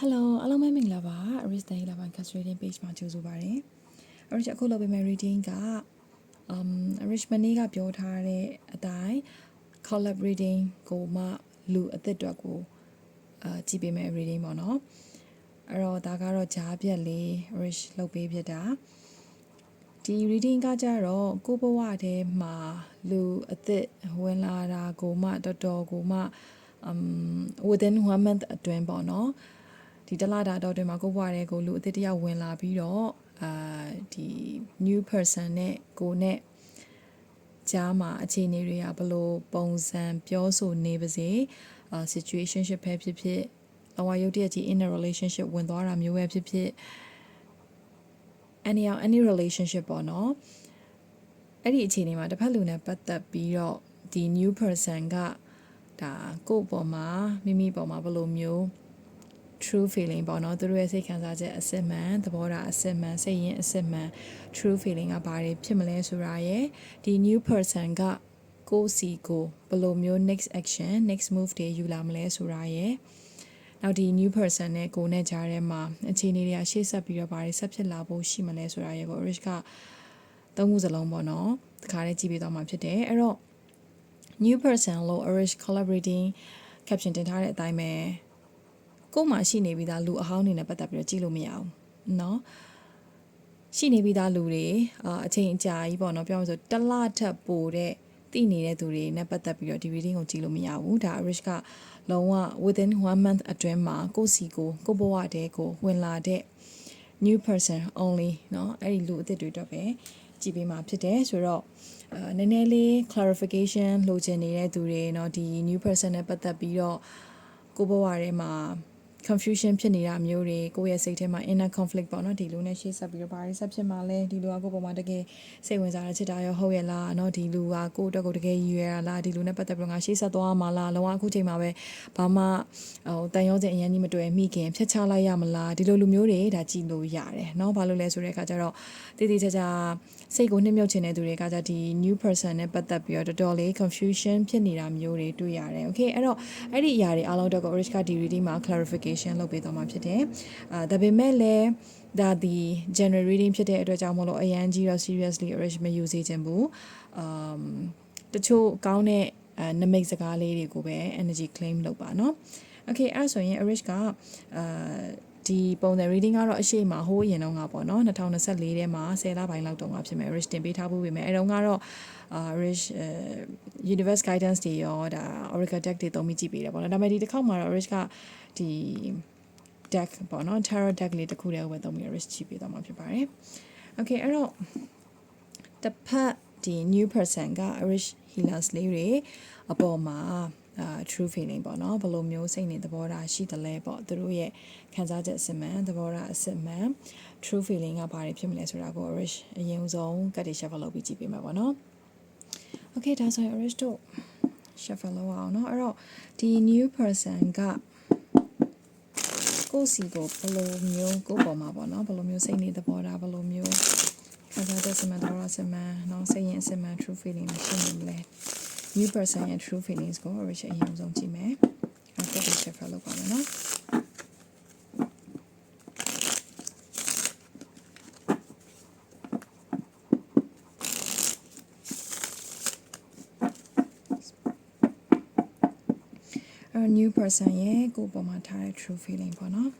Hello အားလုံးပဲမင်္ဂလာပါ Aris Day လာပိုင်း Cast Reading Page မှာကြိုဆိုပါရစေ။ Aris အခုလုပ်ပေးမယ့် reading က um Aris မနေ့ကပြောထားတဲ့အတိုင်း collab reading ကိုမှလူအသစ်တွေကိုအာကြည့်ပေးမယ့် reading ပေါ့နော်။အဲ့တော့ဒါကတော့ဂျားပြက်လေး Aris လုပ်ပေးဖြစ်တာ။ဒီ reading ကကြတော့ကိုဘဝထဲမှာလူအသစ်ဝင်လာတာကိုမှတော်တော်ကိုမှ um within 1 month အတွင်းပေါ့နော်။ ဒီတလားတာတော့တွင်မှာကိုဘွားတဲ့ကိုလူအသစ်တယောက်ဝင်လာပြီးတော့အာဒီ new person နဲ့ကိုနဲ့ကြားမှာအခြေအနေတွေကဘလို့ပုံစံပြောဆိုနေပါစေအာ situationship ပဲဖြစ်ဖြစ်လောကရုပ်တရက်ကြီး in a relationship ဝင်သွားတာမျိုးပဲဖြစ်ဖြစ် any any relationship ပေါ့နော်အဲ့ဒီအခြေအနေမှာတစ်ဖက်လူနဲ့ပတ်သက်ပြီးတော့ဒီ new person ကဒါကိုယ့်ပေါ်မှာမိမိပေါ်မှာဘယ်လိုမျိုး true feeling ပေါ့နော်သူတို့ရဲ့စိတ်ခံစားချက်အစစ်မှန်သဘောထားအစစ်မှန်စိတ်ရင်းအစစ်မှန် true feeling ကဘာတွေဖြစ်မလဲဆိုတာရယ်ဒီ new person ကကိုယ့်စီကိုဘယ်လိုမျိုး next action next move တွေယူလာမလဲဆိုတာရယ်နောက်ဒီ new person နဲ့ကိုယ်နဲ့ကြားထဲမှာအခြေအနေတွေကရှေ့ဆက်ပြီးတော့ဘာတွေဆက်ဖြစ်လာဖို့ရှိမလဲဆိုတာရယ်ကို Rich ကသုံးခုစလုံးပေါ့နော်တခါတည်းကြည့်ပြီးတော့မှဖြစ်တယ်အဲ့တော့ new person လို့ Rich collaborating caption တင်ထားတဲ့အတိုင်းပဲ ကို့မှာရှိနေပြီးသားလူအဟောင်းတွေနဲ့ပတ်သက်ပြီးတော့ကြည့်လို့မရဘူးเนาะရှိနေပြီးသားလူတွေအာအချိန်အကြာကြီးပေါ့နော်ပြောမှဆိုတစ်လထပ်ပိုတဲ့တည်နေတဲ့သူတွေနဲ့ပတ်သက်ပြီးတော့ဒီ reading ကိုကြည့်လို့မရဘူးဒါ Rich ကလုံးဝ within 1 month အတွင်းမှာကိုယ့်စီကိုကိုယ့်ဘဝတည်းကိုဝင်လာတဲ့ new person only เนาะအဲ့ဒီလူအသစ်တွေတော့ပဲကြည့်ပေးမှာဖြစ်တယ်ဆိုတော့အာနည်းနည်းလေး clarification လိုချင်နေတဲ့သူတွေเนาะဒီ new person နဲ့ပတ်သက်ပြီးတော့ကိုယ့်ဘဝထဲမှာ confusion ဖြစ်နေတာမျိုးတွေကိုယ့်ရဲ့စိတ်ထဲမှာ inner conflict ပေါ့နော်ဒီလိုနဲ့ရှေ့ဆက်ပြီးတော့ဘာတွေဆက်ဖြစ်မှာလဲဒီလိုကကိုယ့်ပေါ်မှာတကယ်စိတ်ဝင်စားတဲ့ချစ်တာရောဟုတ်ရဲ့လားနော်ဒီလူကကိုယ့်အတွက်ကိုတကယ်ရည်ရွယ်တာလားဒီလူနဲ့ပတ်သက်ပြီးတော့ငါရှေ့ဆက်သွားမှာလားလောကအခုချိန်မှာပဲဘာမှဟိုတန်ရုံးစင်အရင်ကြီးမတွေ့မိခင်ဖျက်ချလိုက်ရမလားဒီလိုလူမျိုးတွေဒါကြည်လို့ရတယ်နော်ဘာလို့လဲဆိုတဲ့အခါကျတော့တည်တည်ချာချာစိတ်ကိုနှိမ့်မြုပ်ချင်တဲ့သူတွေကကြဒီ new person နဲ့ပတ်သက်ပြီးတော့တော်တော်လေး confusion ဖြစ်နေတာမျိုးတွေတွေ့ရတယ် okay အဲ့တော့အဲ့ဒီအရာတွေအားလုံးတော့ Orishka DVD မှာ clarification လုပ်ပေးသွားမှာဖြစ်တယ်အာဒါပေမဲ့လည်းဒါဒီ general reading ဖြစ်တဲ့အတွက်ကြောင့်မလို့အရန်ကြီးတော့ seriously Rich မယူစေချင်ဘူး um တချို့ကောင်းတဲ့အဲနမိတ်စကားလေးတွေကိုပဲ energy claim လုပ်ပါเนาะ okay အဲ့ဒါဆိုရင် Rich ကအာ ဒီပုံစံ reading ကတော့အရှိမဟိုးအရင်တော့ကပေါ့နော်2024ထဲမှာ10လပိုင်းလောက်တုန်းကဖြစ်မယ် Rich တင်ပေးထားဖို့ပဲမယ်အဲတုန်းကတော့အာ Rich universe guidance တွေရောဒါ oracle deck တွေသုံးပြီးကြည့်ပေးတယ်ပေါ့နော်ဒါပေမဲ့ဒီတစ်ခေါက်မှာတော့ Rich ကဒီ deck ပေါ့နော် tarot deck လေးတစ်ခုတည်းကိုပဲသုံးပြီး Rich ကြည့်ပေးသွားမှာဖြစ်ပါတယ် okay အဲ့တော့တစ်ဖက်ဒီ new person က Rich healers လေးတွေအပေါ်မှာ အာ true feeling ပေါ့နော်ဘယ်လိုမျိုးစိတ်နေသဘောထားရှိတယ်လဲပေါ့သူတို့ရဲ့ခံစားချက်အစစ်မှန်သဘောထားအစစ်မှန် true feeling ကဘာတွေဖြစ်မလဲဆိုတာကို Rich အရင်ဆုံးကတ်တွေ shuffle လုပ်ပြီးကြည့်ပေးမှာပေါ့နော် Okay ဒါဆိုရင် Rich တို့ shuffle လုပ်အောင်เนาะအဲ့တော့ဒီ new person ကကိုယ့်စီကိုဘယ်လိုမျိုးကိုယ့်ပေါ်မှာပေါ့နော်ဘယ်လိုမျိုးစိတ်နေသဘောထားဘယ်လိုမျိုးခံစားချက်စမှန်သဘောထားစမှန်เนาะစိတ်ရင်စမှန် true feeling နဲ့ရှင်းနေမလဲ new person ရဲ့ true feelings ကို Richard အရင်ဆုံးကြည့်မယ် after the shuffle လောက်ပါမယ်နော်အဲ new person yeah ရဲ့ကိုယ်ပေါ်မှာထားတဲ့ true feeling ပေါ့နော်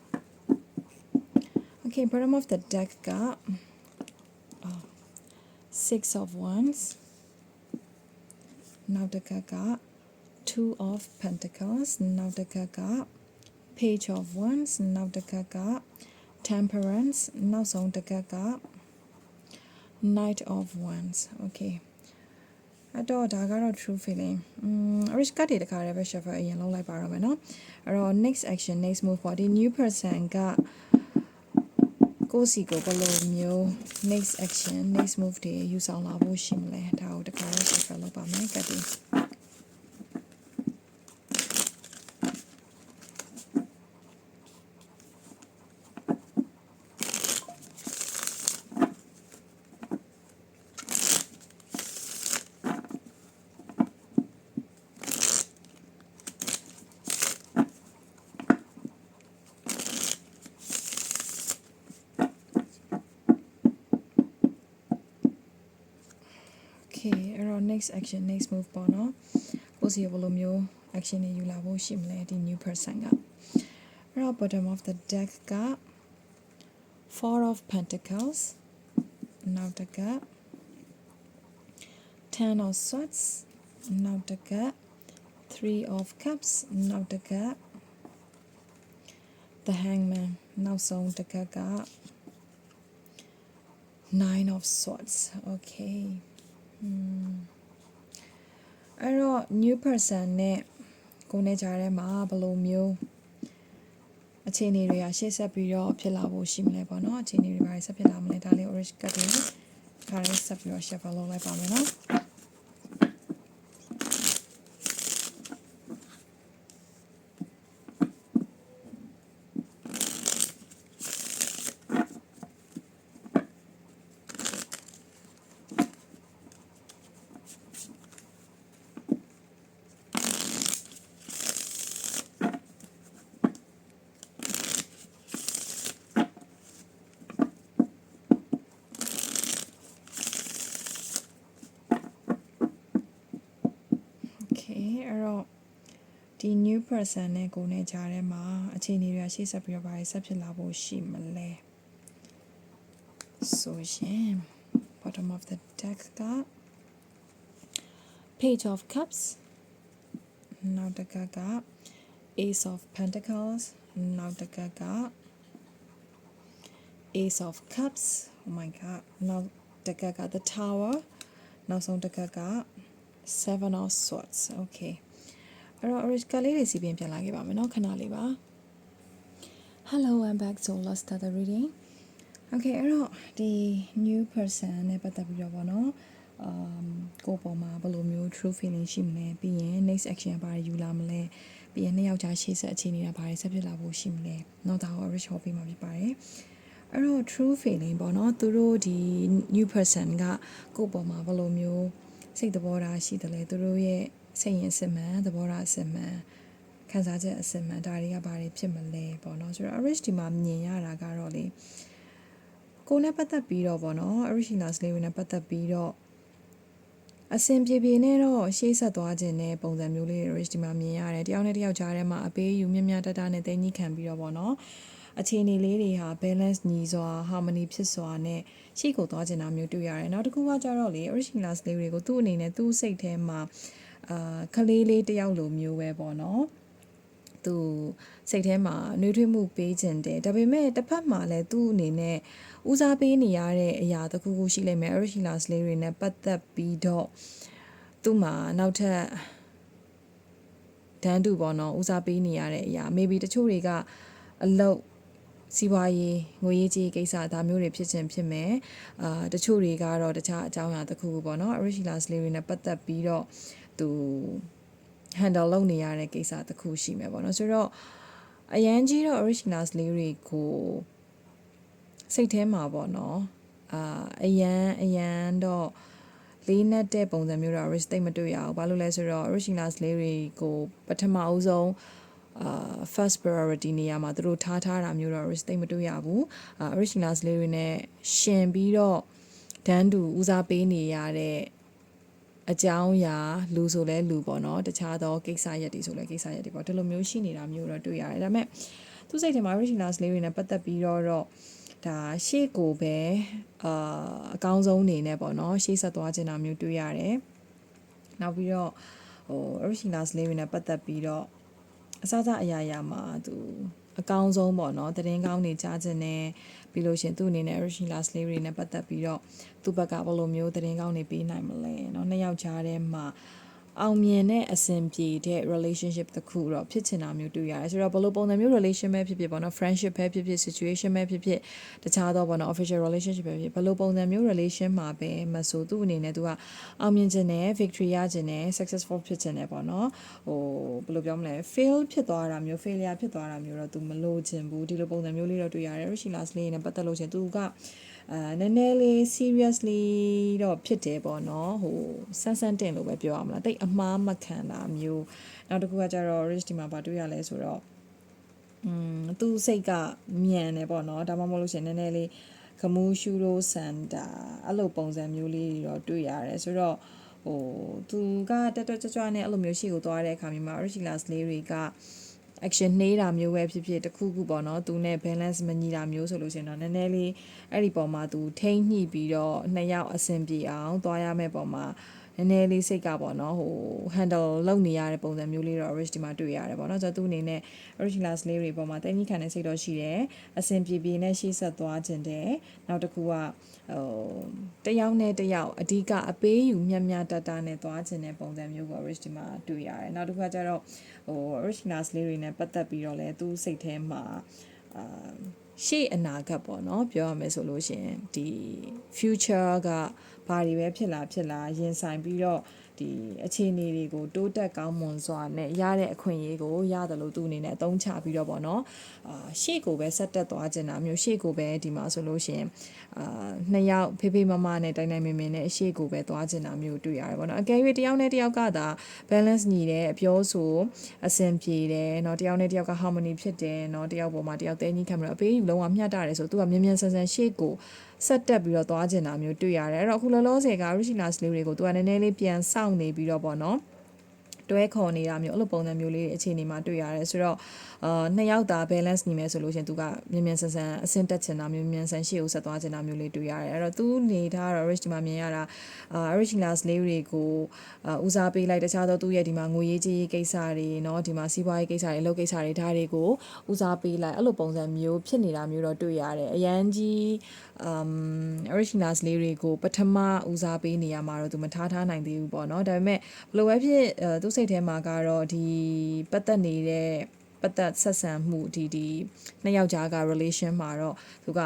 Okay bottom of the deck got oh, 6 of wands. နောက်တစ်ခါက two of pentacles နောက်တစ်ခါက page of wands နောက်တစ်ခါက temperance နောက်ဆုံးတစ်ခါက knight of wands okay အဲ့တော့ဒါကတော့ true feeling อืม rich card တွေတခါတည်းပဲ shuffle အရင်လုံးလိုက်ပါတော့မယ်เนาะအဲ့တော့ next action next move ပေါ့ဒီ new person ကကိုယ့်စီကိုဘယ်လိုမျိုး next action next move တွေယူဆောင်လာဖို့ရှိမလဲဒါ next action next move ပေါ့နော်ကိုစီဘယ်လိုမျိုး action တွေယူလာဖို့ရှိမလဲဒီ new person ကအဲ့တော့ bottom of the deck က four of pentacles နောက်တစ်က ten of swords နောက်တစ်က three of cups နောက်တစ်က the hangman နောက်ဆုံးတစ်ကက nine of swords okay အဲ့တော့ new person နဲ့ကိုယ်နဲ့ကြားထဲမှာဘယ်လိုမျိုးအခြေအနေတွေကရှေ့ဆက်ပြီးတော့ဖြစ်လာဖို့ရှိမလဲပေါ့နော်အခြေအနေတွေဘာတွေဆက်ဖြစ်လာမလဲဒါလေး orange ကတ်တွေခါရဲဆက်ပြီးတော့ shuffle လုပ်လိုက်ပါမယ်နော် ဒီ new person နဲ့ကိုယ်နဲ့ကြားထဲမှာအခြေအနေတွေကရှေ့ဆက်ပြီးတော့ဘာတွေဆက်ဖြစ်လာဖို့ရှိမလဲဆိုရင် bottom of the deck က page of cups နောက်တစ်ခါက ace of pentacles နောက်တစ်ခါက ace of cups oh my god နောက်တစ်ခါက the tower နောက်ဆုံးတစ်ခါက seven of swords okay အဲ့တော့ orange ကလေးတွေစီးပြင်းပြန်လာခဲ့ပါမယ်เนาะခဏလေးပါ hello i'm back so let's start the reading okay အဲ့တော့ဒီ new person နဲ့ပတ်သက်ပြီးတော့ဗောနော် um ကိုယ့်ပေါ်မှာဘယ်လိုမျိုး true feeling ရှိမလဲပြီးရင် next action ဘာတွေယူလာမလဲပြီးရင်နှစ်ယောက်ကြားရှေ့ဆက်အခြေအနေတာဘာတွေဆက်ဖြစ်လာဖို့ရှိမလဲเนาะဒါကို orange ဟောပေးမှာဖြစ်ပါတယ်အဲ့တော့ true feeling ပေါ့နော်သူတို့ဒီ new person ကကိုယ့်ပေါ်မှာဘယ်လိုမျိုးစိတ်သဘောထားရှိတယ်လဲသူတို့ရဲ့ စိတ်ရင်စစ်မှန်သဘောထားအစစ်မှန်ခံစားချက်အစစ်မှန်ဒါတွေကဘာတွေဖြစ်မလဲပေါ့နော်ဆိုတော့ orange ဒီမှာမြင်ရတာကတော့လေကိုယ်နဲ့ပတ်သက်ပြီးတော့ပေါ့နော် original slave နဲ့ပတ်သက်ပြီးတော့အစင်ပြေပြေနဲ့တော့ရှေ့ဆက်သွားခြင်းနဲ့ပုံစံမျိုးလေးတွေ rich ဒီမှာမြင်ရတယ်တယောက်နဲ့တယောက်ကြားထဲမှာအပေးယူမြမြတတနဲ့တင်းကြီးခံပြီးတော့ပေါ့နော်အခြေအနေလေးတွေဟာ balance ညီစွာ harmony ဖြစ်စွာနဲ့ရှိကိုသွားခြင်းတာမျိုးတွေ့ရတယ်နောက်တစ်ခုကကြတော့လေ original slave တွေကိုသူ့အနေနဲ့သူ့စိတ်ထဲမှာ အာခလေးလေးတယောက်လိုမျိုးပဲပေါ့နော်သူစိတ်ထဲမှာနှွေးထွေးမှုပေးခြင်းတယ်ဒါပေမဲ့တစ်ဖက်မှာလည်းသူ့အနေနဲ့ဦးစားပေးနေရတဲ့အရာတစ်ခုခုရှိလိမ့်မယ် original slave တွေနဲ့ပတ်သက်ပြီးတော့သူ့မှာနောက်ထပ်ဒန်းတူပေါ့နော်ဦးစားပေးနေရတဲ့အရာ maybe တချို့တွေကအလုတ်စီးပွားရေးငွေရေးကြေးကိစ္စဒါမျိုးတွေဖြစ်ခြင်းဖြစ်မယ်အာတချို့တွေကတော့တခြားအကြောင်းအရာတစ်ခုခုပေါ့နော် original slave တွေနဲ့ပတ်သက်ပြီးတော့ သူ handle လုပ်နေရတဲ့ကိစ္စတစ်ခုရှိမယ်ပေါ့နော်ဆိုတော့အရန်ကြီးတော့ original slave တွေကိုစိတ်ထဲမှာပေါ့နော်အာအရန်အရန်တော့လေးနဲ့တဲ့ပုံစံမျိုးတော့ risk သိမ့်မတွေ့ရအောင်ဘာလို့လဲဆိုတော့ original slave တွေကိုပထမအဦးဆုံးအာ first priority နေရာမှာသူတို့ထားထားတာမျိုးတော့ risk သိမ့်မတွေ့ရဘူးအာ original slave တွေနဲ့ရှင်ပြီးတော့ဒန်းတူဦးစားပေးနေရတဲ့ အကြောင်းအရာလူဆိုလဲလူပေါ့နော်တခြားသောကိစ္စရက်တွေဆိုလဲကိစ္စရက်တွေပေါ့ဒီလိုမျိုးရှိနေတာမျိုးတော့တွေ့ရတယ်ဒါပေမဲ့သူစိတ်ထဲမှာ original slave တွေနဲ့ပတ်သက်ပြီးတော့တော့ဒါရှေ့ကိုပဲအာအကောင်းဆုံးအနေနဲ့ပေါ့နော်ရှေ့ဆက်သွားခြင်းတာမျိုးတွေ့ရတယ်နောက်ပြီးတော့ဟို original slave တွေနဲ့ပတ်သက်ပြီးတော့အစစအရာရာမှာသူအကောင်းဆုံးပေါ့နော်တည်င်းကောင်းနေကြခြင်းနဲ့ ပြီးလို့ရှင်သူ့အနေနဲ့ original slave တွေနဲ့ပတ်သက်ပြီးတော့သူ့ဘက်ကဘယ်လိုမျိုးတည်င်းကောင်းနေပေးနိုင်မလဲเนาะနှစ်ယောက်ကြားထဲမှာ အောင်မြင်တဲ့အဆင်ပြေတဲ့ relationship တစ်ခုတော့ဖြစ်ချင်တာမျိုးတွေ့ရတယ်ဆိုတော့ဘယ်လိုပုံစံမျိုး relation ပဲဖြစ်ဖြစ်ပေါ့နော် friendship ပဲဖြစ်ဖြစ် situation ပဲဖြစ်ဖြစ်တခြားတော့ပေါ့နော် official relationship ပဲဖြစ်ဘယ်လိုပုံစံမျိုး relation မှာပဲမဆိုသူ့အနေနဲ့သူကအောင်မြင်ခြင်းနဲ့ victory ရခြင်းနဲ့ successful ဖြစ်ခြင်းနဲ့ပေါ့နော်ဟိုဘယ်လိုပြောမလဲ fail ဖြစ်သွားတာမျိုး failure ဖြစ်သွားတာမျိုးတော့သူမလိုချင်ဘူးဒီလိုပုံစံမျိုးလေးတော့တွေ့ရတယ် Rishi Lastly နဲ့ပတ်သက်လို့ရှင်သူက အာနည်းနည်းလေး seriously တော့ဖြစ်တယ်ပေါ့နော်ဟိုဆန်းဆန်းတင်လို့ပဲပြောရမလားတိတ်အမှားမခံတာမျိုးနောက်တစ်ခုကကျတော့ rich ဒီမှာဗာတွေ့ရလဲဆိုတော့อืมသူစိတ်ကမြန်တယ်ပေါ့နော်ဒါမှမဟုတ်လို့ရှင်နည်းနည်းလေးခမူးရှူရိုစန်တာအဲ့လိုပုံစံမျိုးလေးတွေတော့တွေ့ရတယ်ဆိုတော့ဟဟိုသူကတက်တက်ကြွကြွနဲ့အဲ့လိုမျိုးရှေ့ကိုသွားတဲ့အခါမျိုးမှာ original လေးတွေက action နှေးတာမျိုးပဲဖြစ်ဖြစ်တစ်ခုခုပေါ့နော်သူနဲ့ balance မညီတာမျိုးဆိုလို့ရှိရင်တော့နည်းနည်းလေးအဲ့ဒီပုံမှာသူထိမ့်ညှိပြီးတော့နှစ်ယောက်အဆင်ပြေအောင်သွားရမယ့်ပုံမှာ နည်းနည်းလေးစိတ်ကပေါ့နော်ဟို handle လုပ်နေရတဲ့ပုံစံမျိုးလေးတော့ rich ဒီမှာတွေ့ရတယ်ပေါ့နော်ဆိုတော့သူအနေနဲ့ original လေးတွေပေါ်မှာတင်းကြီးခံတဲ့စိတ်တော့ရှိတယ်အဆင်ပြေပြေနဲ့ရှေ့ဆက်သွားခြင်းတဲ့နောက်တစ်ခုကဟိုတယောက်နဲ့တယောက်အဓိကအပေးယူမျက်မျှတတနဲ့သွားခြင်းတဲ့ပုံစံမျိုးကို rich ဒီမှာတွေ့ရတယ်နောက်တစ်ခုကကျတော့ဟို original လေးတွေနဲ့ပတ်သက်ပြီးတော့လဲသူ့စိတ်ထဲမှာအာ ရှေ့အနာဂတ်ပေါ့နော်ပြောရမယ်ဆိုလို့ရှိရင်ဒီ future ကဘာတွေပဲဖြစ်လာဖြစ်လာရင်ဆိုင်ပြီးတော့ ဒီအခြေအနေတွေကိုတိုးတက်ကောင်းမွန်စွာနဲ့ရတဲ့အခွင့်အရေးကိုရတယ်လို့သူအနေနဲ့အသုံးချပြီးတော့ပေါ့နော်အာရှေ့ကိုပဲဆက်တက်သွားခြင်းတာမျိုးရှေ့ကိုပဲဒီမှာဆိုလို့ရှိရင်အာနှစ်ယောက်ဖေဖေမမနဲ့တိုင်တိုင်မင်မင်နဲ့ရှေ့ကိုပဲသွားခြင်းတာမျိုးတွေ့ရတယ်ပေါ့နော်အကယ်၍တယောက်နဲ့တယောက်ကသာ balance ညီတယ်အပြောဆိုအဆင်ပြေတယ်เนาะတယောက်နဲ့တယောက်က harmony ဖြစ်တယ်เนาะတယောက်ပေါ်မှာတယောက်တဲညီ camera အပေးယူလုံးဝမျှတတယ်ဆိုသူကမြန်မြန်ဆန်ဆန်ရှေ့ကို ဆက်တက်ပြီးတော့သွားကျင်တာမျိုးတွေ့ရတယ်အဲ့တော့အခုလောလောဆယ်က Richila စလေးတွေကိုသူကနည်းနည်းလေးပြန်စောင့်နေပြီးတော့ပေါ့နော်တွဲခေါ်နေတာမျိုးအဲ့လိုပုံစံမျိုးလေးအခြေအနေမှာတွေ့ရတယ်ဆိုတော့အာနှစ်ယောက်သာ balance ညီမယ်ဆိုလို့ရှင်သူကမြန်မြန်ဆန်ဆန်အဆင့်တက်ချင်တာမျိုးမြန်မြန်ဆန်ရှေ့ကိုဆက်သွားချင်တာမျိုးလေးတွေ့ရတယ်အဲ့တော့သူနေထားတော့ rich ဒီမှာမြင်ရတာအာ rich class လေးတွေကိုဦးစားပေးလိုက်တခြားသောသူရဲ့ဒီမှာငွေရေးကြေးရေးကိစ္စတွေเนาะဒီမှာစီးပွားရေးကိစ္စတွေအလုပ်ကိစ္စတွေဒါတွေကိုဦးစားပေးလိုက်အဲ့လိုပုံစံမျိုးဖြစ်နေတာမျိုးတော့တွေ့ရတယ်အရန်ကြီး um originals လေးတွေကိုပထမဦးစားပေးနေရမှာတော့သူမထားထားနိုင်သေးဘူးပေါ့เนาะဒါပေမဲ့ဘယ်လိုပဲဖြစ်သူစိတ်ထဲမှာကတော့ဒီပတ်သက်နေတဲ့ပတ်သက်ဆက်ဆံမှုဒီဒီနှစ်ယောက်ကြားက relation မှာတော့သူက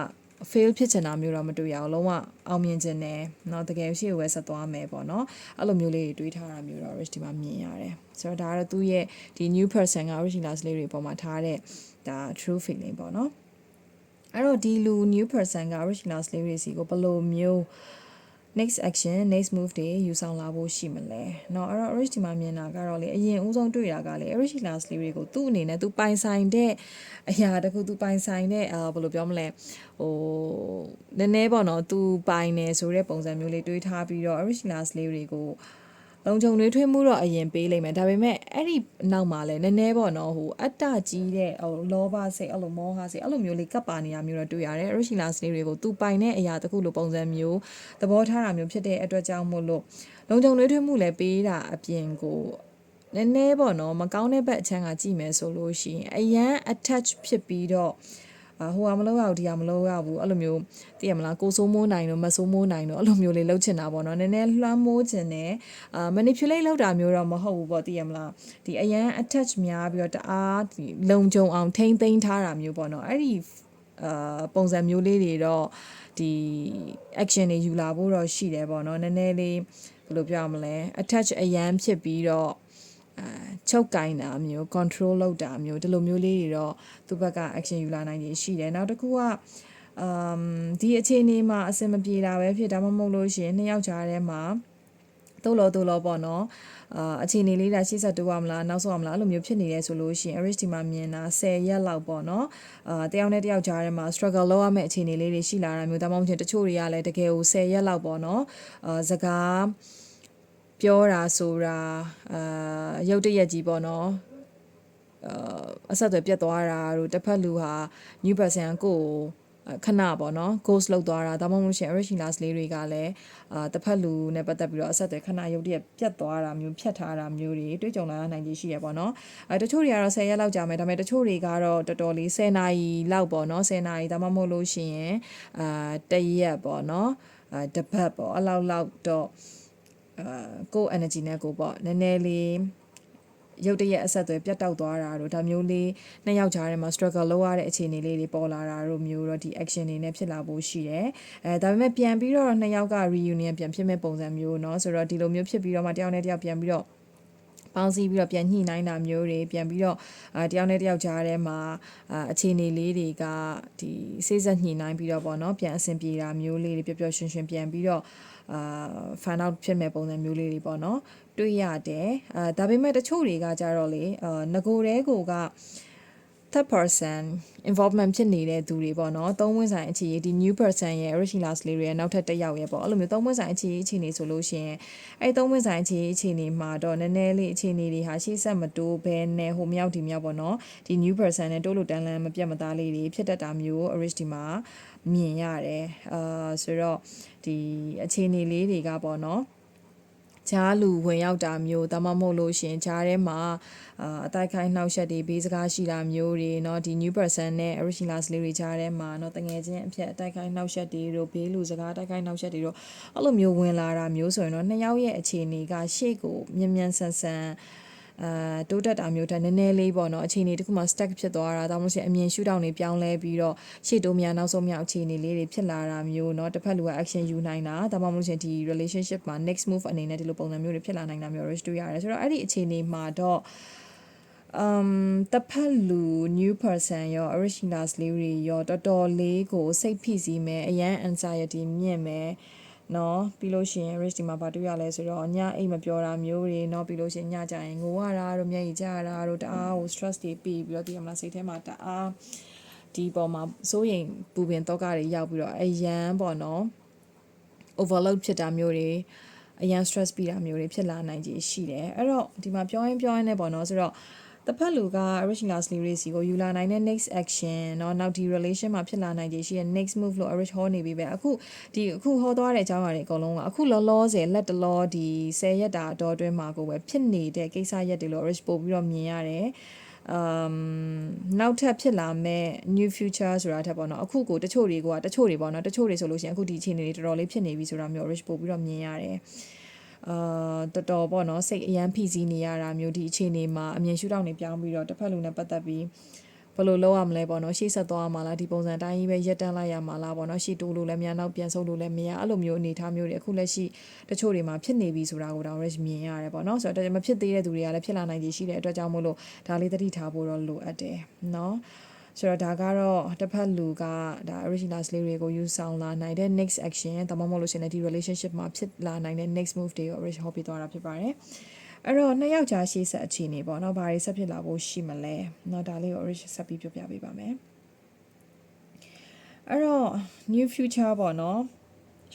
fail ဖြစ်ချင်တာမျိုးတော့မတွေ့ရအောင်လုံးဝအောင်မြင်ခြင်းနဲ့เนาะတကယ်ရှိဝဲဆက်သွားမယ်ပေါ့เนาะအဲ့လိုမျိုးလေးတွေတွေးထားတာမျိုးတော့ rich ဒီမှာမြင်ရတယ်ဆိုတော့ဒါကတော့သူ့ရဲ့ဒီ new person က originals လေးတွေပေါ်မှာထားတဲ့ဒါ true feeling ပေါ့เนาะ အဲ့တော့ဒီလူ new person က original slave တွေစီကိုဘယ်လိုမျိုး next action next move တွေယူဆောင်လာဖို့ရှိမလဲเนาะအဲ့တော့ orange ဒီမှာမြင်တာကတော့လေအရင်ဦးဆုံးတွေ့တာကလေ original slave တွေကိုသူ့အနေနဲ့သူပိုင်ဆိုင်တဲ့အရာတခုသူပိုင်ဆိုင်တဲ့အာဘယ်လိုပြောမလဲဟိုနည်းနည်းပေါ့နော်သူပိုင်နေဆိုတဲ့ပုံစံမျိုးလေးတွေးထားပြီးတော့ original slave တွေကို လုံခြုံတွေထွေးမှုတော့အရင်ပေးလိုက်မယ်ဒါပေမဲ့အဲ့ဒီနောက်မှာလည်းနည်းနည်းပေါ့နော်ဟိုအတ္တကြီးတဲ့ဟိုလောဘစိတ်အဲ့လိုမောဟစိတ်အဲ့လိုမျိုးလေးကပ်ပါနေတာမျိုးတော့တွေ့ရတယ် original လေးတွေကိုသူပိုင်တဲ့အရာတစ်ခုလိုပုံစံမျိုးသဘောထားတာမျိုးဖြစ်တဲ့အတွက်ကြောင့်မို့လို့လုံခြုံတွေထွေးမှုလည်းပေးတာအပြင်ကိုနည်းနည်းပေါ့နော်မကောင်းတဲ့ဘက်အချမ်းကကြည့်မယ်ဆိုလို့ရှိရင်အရန် attach ဖြစ်ပြီးတော့အာ ဟိုကမလုပ်ရဘူးဒီကမလုပ်ရဘူးအဲ့လိုမျိုးသိရမလားကိုစိုးမိုးနိုင်တော့မစိုးမိုးနိုင်တော့အဲ့လိုမျိုးလေးလှုပ်ချင်တာပေါ့နော်နည်းနည်းလွှမ်းမိုးချင်တယ်အာ manipulate လုပ်တာမျိုးတော့မဟုတ်ဘူးပေါ့သိရမလားဒီအရန် attach များပြီးတော့တအားဒီလုံခြုံအောင်ထိမ့်သိမ်းထားတာမျိုးပေါ့နော်အဲ့ဒီအာပုံစံမျိုးလေးတွေတော့ဒီ action တွေယူလာဖို့တော့ရှိတယ်ပေါ့နော်နည်းနည်းလေးဘယ်လိုပြောရမလဲ attach အရန်ဖြစ်ပြီးတော့အာ ချုပ်ကင်တာမျိုး control လုပ်တာမျိုးဒီလိုမျိုးလေးတွေတော့သူ့ဘက်က action ယူလာနိုင်ခြင်းရှိတယ်နောက်တစ်ခုကအမ်ဒီအခြေအနေမှာအဆင်မပြေတာပဲဖြစ်ဒါမှမဟုတ်လို့ရှိရင်နှစ်ယောက်ကြားထဲမှာတိုးလို့တိုးလို့ပေါ့နော်အာအခြေအနေလေးဒါရှေ့ဆက်တိုးရမလားနောက်ဆုံးရမလားအဲ့လိုမျိုးဖြစ်နေတယ်ဆိုလို့ရှိရင် average ဒီမှာမြင်တာ10ရက်လောက်ပေါ့နော်အာတယောက်နဲ့တယောက်ကြားထဲမှာ struggle လုပ်ရမယ့်အခြေအနေလေးတွေရှိလာတာမျိုးဒါမှမဟုတ်တချို့တွေကလည်းတကယ်ကို10ရက်လောက်ပေါ့နော်အာစကား ပြောတာဆိုတာအာရုတ်တရက်ကြီးပေါ့နော်အာအဆက်အသွယ်ပြတ်သွားတာတို့တစ်ဖက်လူဟာ new person ကိုခဏပေါ့နော် ghost လောက်သွားတာဒါမှမဟုတ်ရှင် original လေးတွေကလည်းအာတစ်ဖက်လူနဲ့ပတ်သက်ပြီးတော့အဆက်အသွယ်ခဏရုတ်တရက်ပြတ်သွားတာမျိုးဖြတ်ထားတာမျိုးတွေတွေ့ကြုံလာနိုင်ခြေရှိရပေါ့နော်အဲတချို့တွေကတော့10ရက်လောက်ကြာမယ်ဒါပေမဲ့တချို့တွေကတော့တော်တော်လေး10နာရီလောက်ပေါ့နော်10နာရီဒါမှမဟုတ်လို့ရှိရင်အာတရက်ပေါ့နော်အာတစ်ပတ်ပေါ့အလောက်လောက်တော့ အာကို energy နဲ့ကိုပေါ့နည်းနည်းလေးရုတ်တရက်အဆက်အသွယ်ပြတ်တောက်သွားတာတို့ဒါမျိုးလေးနှစ်ယောက်ကြားထဲမှာ struggle လုပ်ရတဲ့အခြေအနေလေးတွေပေါ်လာတာတို့မျိုးတော့ဒီ action တွေနဲ့ဖြစ်လာဖို့ရှိတယ်အဲဒါပေမဲ့ပြန်ပြီးတော့နှစ်ယောက်က reunion ပြန်ဖြစ်မဲ့ပုံစံမျိုးเนาะဆိုတော့ဒီလိုမျိုးဖြစ်ပြီးတော့မှတယောက်နဲ့တယောက်ပြန်ပြီးတော့ပေါင်းစည်းပြီးတော့ပြန်ညှိနှိုင်းတာမျိုးတွေပြန်ပြီးတော့အာတယောက်နဲ့တယောက်ကြားထဲမှာအာအခြေအနေလေးတွေကဒီစိတ်ဆက်ညှိနှိုင်းပြီးတော့ပေါ့နော်ပြန်အဆင်ပြေတာမျိုးလေးတွေပျော်ပျော်ရွှင်ရွှင်ပြန်ပြီးတော့ အာ fan out ဖြစ်မဲ့ပုံစံမျိုးလေးတွေပေါ့နော်တွေ့ရတယ်အာဒါပေမဲ့တချို့တွေကကြတော့လေအာငကိုတဲကိုက third person involvement ဖြစ်နေတဲ့သူတွေပေါ့နော်သုံးဝင်ဆိုင်အခြေရေးဒီ new person ရဲ့ original လေးတွေရဲ့နောက်ထပ်တစ်ယောက်ရဲ့ပေါ့အဲ့လိုမျိုးသုံးဝင်ဆိုင်အခြေရေးအခြေအနေဆိုလို့ရှိရင်အဲ့သုံးဝင်ဆိုင်အခြေရေးအခြေအနေမှာတော့နည်းနည်းလေးအခြေအနေတွေဟာရှေ့ဆက်မတိုးဘဲနဲ့ဟိုမြောက်ဒီမြောက်ပေါ့နော်ဒီ new person နဲ့တိုးလို့တန်းလန်းမပြတ်မသားလေးတွေဖြစ်တတ်တာမျိုး orange ဒီမှာ မြင်ရတယ်အာဆိုတော့ဒီအခြေအနေလေးတွေကပေါ့နော်ဂျားလူဝင်ရောက်တာမျိုးဒါမှမဟုတ်လို့ရှရင်ဂျားထဲမှာအာအတိုက်ခိုင်းနှောက်ယှက်တွေဘေးစကားရှိတာမျိုးတွေเนาะဒီ new person နဲ့ original လေးတွေဂျားထဲမှာเนาะတငယ်ချင်းအဖြစ်အတိုက်ခိုင်းနှောက်ယှက်တွေတို့ဘေးလူစကားတိုက်ခိုင်းနှောက်ယှက်တွေတို့အဲ့လိုမျိုးဝင်လာတာမျိုးဆိုရင်တော့နှစ်ယောက်ရဲ့အခြေအနေကရှေ့ကိုမြန်မြန်ဆန်ဆန် အဲတိုးတက်တာမျိုးတက်နည်းနည်းလေးပေါ့နော်အခြေအနေတစ်ခုမှ stack ဖြစ်သွားတာဒါမှမဟုတ်အမြင်ရှုထောင့်တွေပြောင်းလဲပြီးတော့ရှေ့တိုးများနောက်ဆုံးများအခြေအနေလေးတွေဖြစ်လာတာမျိုးနော်တစ်ဖက်လူက action ယူနိုင်တာဒါမှမဟုတ်ဒီ relationship မှာ next move အနေနဲ့ဒီလိုပုံစံမျိုးတွေဖြစ်လာနိုင်တာမျိုး rush တွေ့ရတယ်ဆိုတော့အဲ့ဒီအခြေအနေမှာတော့ um တပတ်လူ new person ရော originals လေးတွေရောတော်တော်လေးကိုစိတ်ဖိစီးမယ်အရန် anxiety မြင့်မယ် နော်ပြီးလို့ရှိရင် risk ဒီမှာဘာတွေ့ရလဲဆိုတော့ညအိတ်မပြောတာမျိုးတွေနော်ပြီးလို့ရှိရင်ညကြရင်ငိုရတာတို့မျက်ရည်ကျရတာတို့တအားကို stress တွေပြီးပြီးတော့ဒီကမလားစိတ်ထဲမှာတအားဒီပေါ်မှာစိုးရိမ်ပူပင်တော့ကတွေရောက်ပြီးတော့အရန်ပေါ့နော် overload ဖြစ်တာမျိုးတွေအရန် stress ပြီးတာမျိုးတွေဖြစ်လာနိုင်ခြေရှိတယ်အဲ့တော့ဒီမှာပြောရင်ပြောရင်လည်းပေါ့နော်ဆိုတော့ တစ်ဖက်လူက original series ကိုယူလာနိုင်တဲ့ next action เนาะနောက်ဒီ relation မှာဖြစ်လာနိုင်ခြေရှိတဲ့ next move လို့ original ဟောနေပြီပဲအခုဒီအခုဟောသွားတဲ့အကြောင်းအရာတွေအကုန်လုံးကအခုလောလောဆယ်လက်တလောဒီ10ရက်တာအတော်အတွင်းမှာကိုပဲဖြစ်နေတဲ့ကိစ္စရက်တွေလို့ original ပို့ပြီးတော့မြင်ရတယ် um နောက်ထပ်ဖြစ်လာမဲ့ new future ဆိုတာထက်ပေါ့နော်အခုကိုတချို့တွေကတချို့တွေပေါ့နော်တချို့တွေဆိုလို့ရှိရင်အခုဒီအခြေအနေတွေတော်တော်လေးဖြစ်နေပြီဆိုတာမျိုး rich ပို့ပြီးတော့မြင်ရတယ် အာတော်တော်ပေါ့နော်စိတ်အယမ်းဖိစီးနေရတာမျိုးဒီအခြေအနေမှာအမြင်ရှုထောင့်နေပြောင်းပြီးတော့တစ်ဖက်လူနဲ့ပတ်သက်ပြီးဘယ်လိုလုပ်ရမလဲပေါ့နော်ရှေ့ဆက်သွားရမှာလားဒီပုံစံတိုင်းကြီးပဲရက်တန်းလိုက်ရမှာလားပေါ့နော်ရှေ့တိုးလို့လည်းမရနောက်ပြန်ဆုပ်လို့လည်းမရအဲ့လိုမျိုးအနေအထားမျိုးတွေအခုလက်ရှိတချို့တွေမှာဖြစ်နေပြီဆိုတာကိုတော့ rich မြင်ရတယ်ပေါ့နော်ဆိုတော့မဖြစ်သေးတဲ့သူတွေကလည်းဖြစ်လာနိုင်ခြေရှိတဲ့အတွက်ကြောင့်မို့လို့ဒါလေးသတိထားဖို့တော့လိုအပ်တယ်နော် ဆိုတော့ဒါကတော့တစ်ဖက်လူကဒါ original လေးတွေကိုယူဆောင်လာနိုင်တဲ့ next action ဒါမှမဟုတ်လို့ရှိရင်ဒီ relationship မှာဖြစ်လာနိုင်တဲ့ next move တွေကို rich hobby သွားတာဖြစ်ပါတယ်အဲ့တော့နှစ်ယောက်ကြားရှေ့ဆက်အခြေအနေပေါ့နော်ဘာတွေဆက်ဖြစ်လာဖို့ရှိမလဲเนาะဒါလေးကို rich ဆက်ပြီးပြောပြပေးပါမယ်အဲ့တော့ new future ပေါ့နော်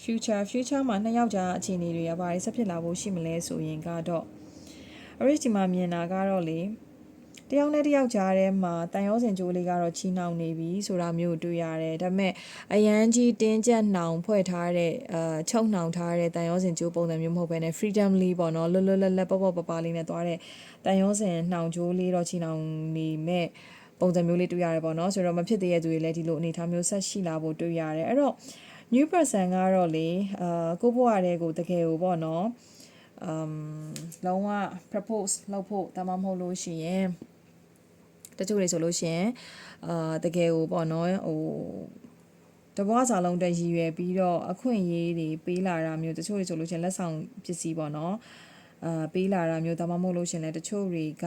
future future မှာနှစ်ယောက်ကြားအခြေအနေတွေကဘာတွေဆက်ဖြစ်လာဖို့ရှိမလဲဆိုရင်ကတော့ rich ဒီမှာမြင်တာကတော့လေ တယောက်နဲ့တယောက်ကြားထဲမှာတန်ရောစင်ကြိုးလေးကတော့ချီနှောင်နေပြီဆိုတာမျိုးတွေ့ရတယ်ဒါပေမဲ့အရန်ကြီးတင်းကျပ်နှောင်ဖွဲ့ထားတဲ့အာချုပ်နှောင်ထားတဲ့တန်ရောစင်ကြိုးပုံစံမျိုးမဟုတ်ဘဲနဲ့ freedom လေးပေါ့နော်လွတ်လွတ်လပ်လပ်ပပပပလေးနဲ့သွားတဲ့တန်ရောစင်နှောင်ကြိုးလေးတော့ချီနှောင်နေမဲ့ပုံစံမျိုးလေးတွေ့ရတယ်ပေါ့နော်ဆိုတော့မဖြစ်သေးတဲ့သူတွေလည်းဒီလိုအနေအထားမျိုးဆက်ရှိလာဖို့တွေ့ရတယ်အဲ့တော့ new person ကတော့လေအာကိုဘွားတဲ့ကိုတကယ်ကိုပေါ့နော် um လုံးဝ propose လုပ်ဖို့ဒါမှမဟုတ်လို့ရှိရင် တချို့တွေဆိုလို့ရှိရင်အာတကယ်ကိုပေါ့နော်ဟိုတဘွားစာလုံးတက်ရည်ရွယ်ပြီးတော့အခွင့်အရေးတွေပေးလာတာမျိုးတချို့တွေဆိုလို့ရှိရင်လက်ဆောင်ပစ္စည်းပေါ့နော်အာပေးလာတာမျိုးဒါမှမဟုတ်လို့ရှိရင်လည်းတချို့တွေက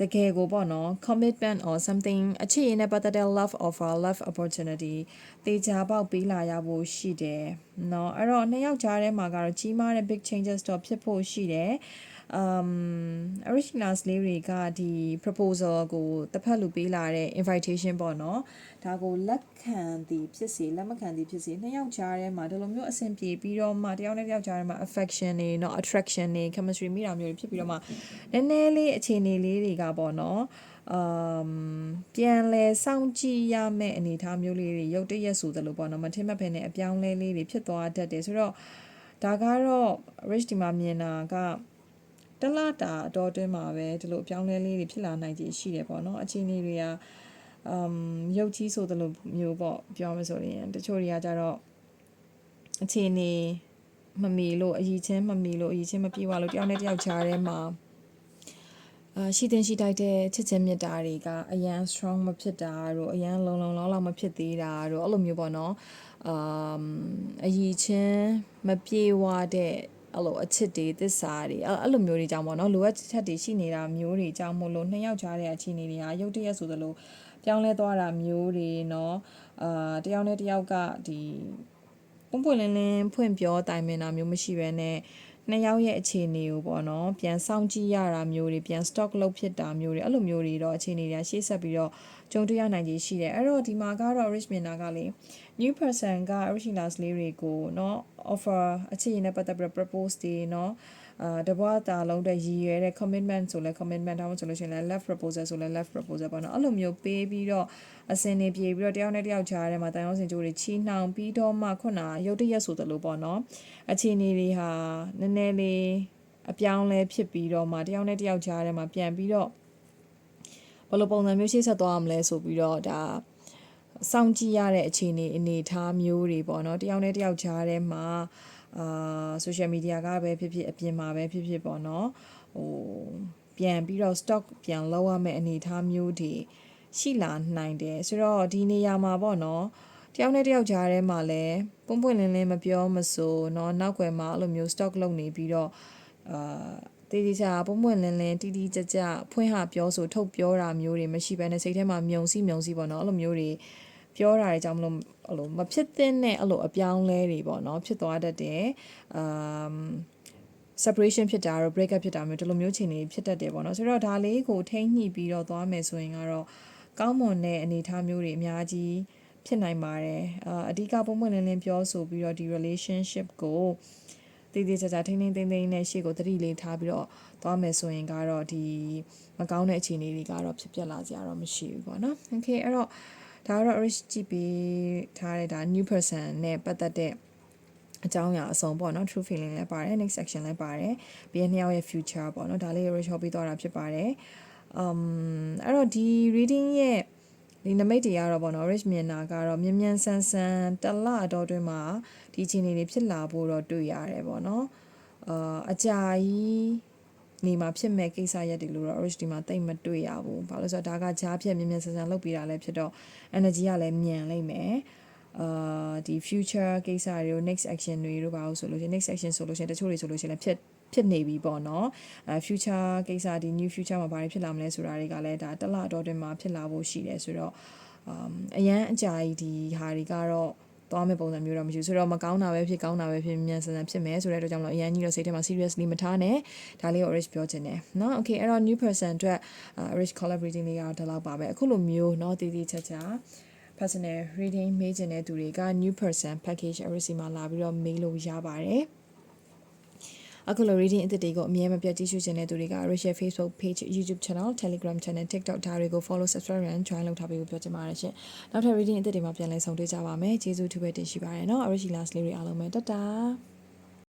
တကယ်ကိုပေါ့နော် commitment or something အခြေအနေနဲ့ပတ်သက်တဲ့ love offer love opportunity တေချာပေါက်ပေးလာရဖို့ရှိတယ်เนาะအဲ့တော့နှစ်ယောက်ကြားထဲမှာကတော့ကြီးမားတဲ့ big changes တော့ဖြစ်ဖို့ရှိတယ် um originals လေးတွေကဒီ proposal ကိုတစ်ဖက်လူပေးလာတဲ့ invitation ပေါ့နော်ဒါကိုလက်ခံသည်ဖြစ်စေလက်မခံသည်ဖြစ်စေနှစ်ယောက်ကြားထဲမှာဒီလိုမျိုးအဆင်ပြေပြီးတော့မှတယောက်နဲ့တယောက်ကြားထဲမှာ affection တွေเนาะ attraction တွေ chemistry မိတာမျိုးတွေဖြစ်ပြီးတော့မှနည်းနည်းလေးအခြေအနေလေးတွေကပေါ့နော် um ပြန်လဲစောင့်ကြည့်ရမယ့်အနေအထားမျိုးလေးတွေရုပ်တရက်ဆိုသလိုပေါ့နော်မထင်မှတ်ဖဲနဲ့အပြောင်းလဲလေးတွေဖြစ်သွားတတ်တယ်ဆိုတော့ဒါကတော့ rich ဒီမှာမြင်တာက တလတာအတော်တွင်းမှာပဲဒီလိုအပြောင်းလဲလေးတွေဖြစ်လာနိုင်ခြေရှိတယ်ပေါ့နော်အခြေအနေတွေက um ရုပ်ကြီးဆိုသလိုမျိုးပေါ့ပြောမှဆိုရင်တချို့တွေကကြတော့အခြေအနေမမီလို့အည်ချင်းမမီလို့အည်ချင်းမပြေဝလို့တယောက်နဲ့တယောက်ခြားထဲမှာအာရှိတင်ရှိတိုက်တဲ့ချစ်ချင်းမြတ်တာတွေကအရန် strong မဖြစ်တာတို့အရန်လုံလုံလောက်လောက်မဖြစ်သေးတာတို့အဲ့လိုမျိုးပေါ့နော်အမ်အည်ချင်းမပြေဝတဲ့ အဲ့လိုအချစ်တွေသစ္စာတွေအဲ့လိုမျိုးတွေကြောင့်ပေါ့နော်လိုအပ်ချက်တွေရှိနေတာမျိုးတွေကြောင့်မို့လို့နှစ်ယောက်ကြားတဲ့အခြေအနေတွေဟာရုပ်တရက်ဆိုသလိုပြောင်းလဲသွားတာမျိုးတွေနော်အာတယောက်နဲ့တယောက်ကဒီပွန့်ပွန့်လင်းလင်းဖွင့်ပြောတိုင်ပင်တာမျိုးမရှိဘဲနဲ့နှစ်ယောက်ရဲ့အခြေအနေကိုပေါ့နော်ပြန်စောင့်ကြည့်ရတာမျိုးတွေပြန် stock လုပ်ဖြစ်တာမျိုးတွေအဲ့လိုမျိုးတွေတော့အခြေအနေတွေရှေ့ဆက်ပြီးတော့ ကြုံတွေ့ရနိုင်ကြီးရှိတယ်အဲ့တော့ဒီမှာကတော့ rich မြင်တာကလေ new person က originals လေးတွေကိုเนาะ offer အခြေအနေနဲ့ပတ်သက်ပြီးတော့ propose တွေเนาะအာတပွားတာလုံးတဲ့ရည်ရွယ်တဲ့ commitment ဆိုလဲ commitment တောင်းဆိုလို့ရှိရင်လဲ left proposal ဆိုလဲ left proposal ပေါ့နော်အဲ့လိုမျိုးပေးပြီးတော့အစင်နေပြေပြီးတော့တယောက်နဲ့တယောက်ကြားထဲမှာတန်ရုံးစင်ကြိုးတွေချီနှောင်ပြီးတော့မှခုနရုတ်တရက်ဆိုသလိုပေါ့နော်အခြေအနေတွေဟာနည်းနည်းလေးအပြောင်းလဲဖြစ်ပြီးတော့မှတယောက်နဲ့တယောက်ကြားထဲမှာပြန်ပြီးတော့ ဘယ်လိုပုံစံမျိုးရှေ့ဆက်သွားရမလဲဆိုပြီးတော့ဒါစောင့်ကြည့်ရတဲ့အခြေအနေအနေအထားမျိုးတွေပေါ့နော်တယောက်နဲ့တယောက်ကြားထဲမှာအာ social media ကပဲဖြစ်ဖြစ်အပြင်မှာပဲဖြစ်ဖြစ်ပေါ့နော်ဟိုပြန်ပြီးတော့ stock ပြန်လောက်ရမယ့်အနေအထားမျိုးတွေရှိလာနိုင်တယ်ဆိုတော့ဒီနေရာမှာပေါ့နော်တယောက်နဲ့တယောက်ကြားထဲမှာလည်းပွန့်ပွန့်လင်းလင်းမပြောမဆိုเนาะနောက်ွယ်မှာအဲ့လိုမျိုး stock လုပ်နေပြီးတော့အာ တေးသေးချာပွန့်ပွန့်လင်းလင်းတီးတီးကြကြဖွင့်ဟပြောဆိုထုတ်ပြောတာမျိုးတွေမရှိဘဲနဲ့စိတ်ထဲမှာမြုံစီမြုံစီပေါ့နော်အဲ့လိုမျိုးတွေပြောတာတွေကြောင့်မလို့အဲ့လိုမဖြစ်သင့်တဲ့အဲ့လိုအပြောင်းလဲတွေပေါ့နော်ဖြစ်သွားတတ်တယ်အမ် separation ဖြစ်တာတော့ break up ဖြစ်တာမျိုးဒီလိုမျိုးခြေနေဖြစ်တတ်တယ်ပေါ့နော်ဆိုတော့ဒါလေးကိုထိမ့်ညှိပြီးတော့သွားမယ်ဆိုရင်ကတော့ကောင်းမွန်တဲ့အနေအထားမျိုးတွေအများကြီးဖြစ်နိုင်ပါတယ်အာအဓိကပုံမှန်လင်းလင်းပြောဆိုပြီးတော့ဒီ relationship ကို တည်တည်ချာချာထိမ့်ထိမ့်သိမ့်သိမ့်နဲ့ရှေ့ကိုသတိလေးထားပြီးတော့သွားမယ်ဆိုရင်ကတော့ဒီမကောင်းတဲ့အခြေအနေတွေကတော့ဖြစ်ပျက်လာကြတော့မရှိဘူးပေါ့နော် okay အဲ့တော့ဒါကတော့ rich ကြည့်ပေးထားတဲ့ဒါ new person နဲ့ပတ်သက်တဲ့အကြောင်းအရာအစုံပေါ့နော် true feeling လည်းပါတယ် next section လည်းပါတယ်ပြီးရင်နှစ်ယောက်ရဲ့ future ပေါ့နော်ဒါလေး rich ဟောပြီးတော့တာဖြစ်ပါတယ် um အဲ့တော့ဒီ reading ရဲ့ ဒီနမိတ်တွေကတော့ပေါ့နော် rich မြင်တာကတော့မြ мян ဆန်းဆန်းတစ်လတော့တွင်းမှာဒီအခြေအနေတွေဖြစ်လာဖို့တော့တွေ့ရတယ်ပေါ့နော်အာအကြာကြီးနေမှာဖြစ်မဲ့ကိစ္စရက်တွေလို့တော့ rich ဒီမှာတိတ်မတွေ့ရဘူးဘာလို့လဲဆိုတော့ဒါကကြားဖြတ်မြ мян ဆန်းဆန်းလုပ်ပြီးတာလည်းဖြစ်တော့ energy ကလည်းမြန်လိမ့်မယ်အာဒီ future ကိစ္စတွေကို next action တွေတို့ပါလို့ဆိုလို့ရှိရင် next action ဆိုလို့ရှိရင်တချို့တွေဆိုလို့ရှိရင်လည်းဖြစ် ဖြစ်နေပြီပေါ့နော်အဲ future ကိစ္စဒီ new future မှာဘာတွေဖြစ်လာမလဲဆိုတာတွေကလည်းဒါတစ်လတော့တွင်မှာဖြစ်လာဖို့ရှိတယ်ဆိုတော့အမ်အရန်အကြာကြီးဒီဟာတွေကတော့သွားမယ့်ပုံစံမျိုးတော့မရှိဘူးဆိုတော့မကောင်းတာပဲဖြစ်ကောင်းတာပဲဖြစ်မြန်ဆန်ဆန်ဖြစ်မယ်ဆိုတဲ့အတွက်ကြောင့်မလို့အရန်ကြီးတော့စိတ်ထဲမှာ seriously မထားနဲ့ဒါလေးကို rich ပြောချင်တယ်เนาะ okay အဲ့တော့ new person အတွက် rich collaborating လေးကတော့ဒီလောက်ပါပဲအခုလိုမျိုးเนาะတည်တည်ချာချာ personal reading မေးချင်တဲ့သူတွေက new person package RC မှာလာပြီးတော့မေးလို့ရပါတယ် အခုလို reading အသစ်တွေကိုအမြဲမပြတ်ကြည့်ရှုချင်တဲ့သူတွေက Rachel Facebook page YouTube channel Telegram channel TikTok ဒါတွေကို follow subscribe and join လုပ်ထားပေးဖို့ပြောချင်ပါတယ်ရှင်နောက်ထပ် reading အသစ်တွေမှာပြန်လည်ဆုံတွေ့ကြပါမယ်ကျေးဇူးထူးပဲတင်ရှိပါတယ်เนาะ Rachel last လေးတွေအားလုံးပဲတတ်တာ